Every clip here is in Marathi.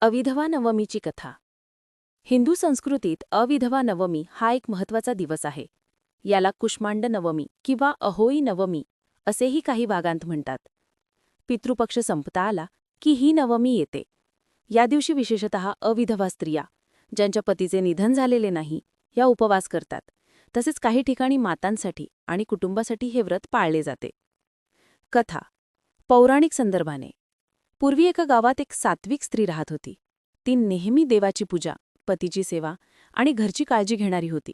अविधवा नवमीची कथा. हिंदू संस्कृतीत अविधवा नवमी हा एक महत्त्वाचा दिवस आहे. याला कुष्मांड नवमी किंवा अहोई नवमी असेही काही भागांत म्हणतात. पितृपक्ष संपता आला की ही नवमी येते. या दिवशी विशेषतः अविधवा स्त्रिया ज्यांच्या पतीचे निधन झालेले नाही या उपवास करतात. तसेच काही ठिकाणी मातांसाठी आणि कुटुंबासाठी हे व्रत पाळले जाते. कथा. पौराणिक संदर्भाने. पूर्वी एका गावात एक सात्विक स्त्री राहत होती. ती नेहमी देवाची पूजा पतीची सेवा आणि घरची काळजी घेणारी होती.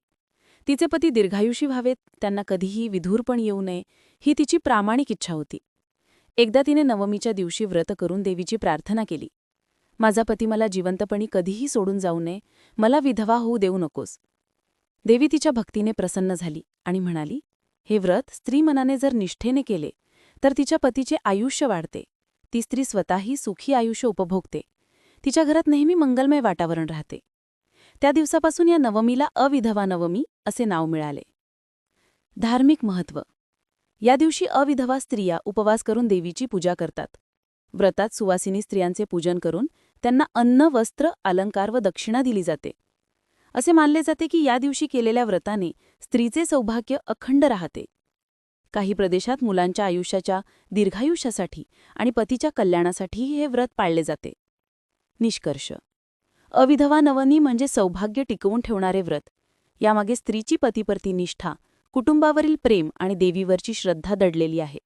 तिचे पती दीर्घायुषी व्हावेत त्यांना कधीही विधूरपण येऊ नये ही तिची प्रामाणिक इच्छा होती. एकदा तिने नवमीच्या दिवशी व्रत करून देवीची प्रार्थना केली. माझा पती मला जिवंतपणी कधीही सोडून जाऊ नये मला विधवा होऊ देऊ नकोस. देवी तिच्या भक्तीने प्रसन्न झाली आणि म्हणाली हे व्रत स्त्री मनाने जर निष्ठेने केले तर तिच्या पतीचे आयुष्य वाढते. ती स्त्री स्वतःही सुखी आयुष्य उपभोगते. तिच्या घरात नेहमी मंगलमय वातावरण राहते. त्या दिवसापासून या नवमीला अविधवा नवमी असे नाव मिळाले. धार्मिक महत्त्व या दिवशी अविधवा स्त्रिया उपवास करून देवीची पूजा करतात. व्रतात सुवासिनी स्त्रियांचे पूजन करून त्यांना अन्न वस्त्र अलंकार व दक्षिणा दिली जाते. असे मानले जाते की या दिवशी केलेल्या व्रताने स्त्रीचे सौभाग्य अखंड राहते. काही प्रदेशात मुलांच्या आयुष्याच्या दीर्घायुष्यासाठी आणि पतीच्या कल्याणासाठीही हे व्रत पाळले जाते. निष्कर्ष. अविधवा नवनी म्हणजे सौभाग्य टिकवून ठेवणारे व्रत. यामागे स्त्रीची पतीप्रती निष्ठा कुटुंबावरील प्रेम आणि देवीवरची श्रद्धा दडलेली आहे.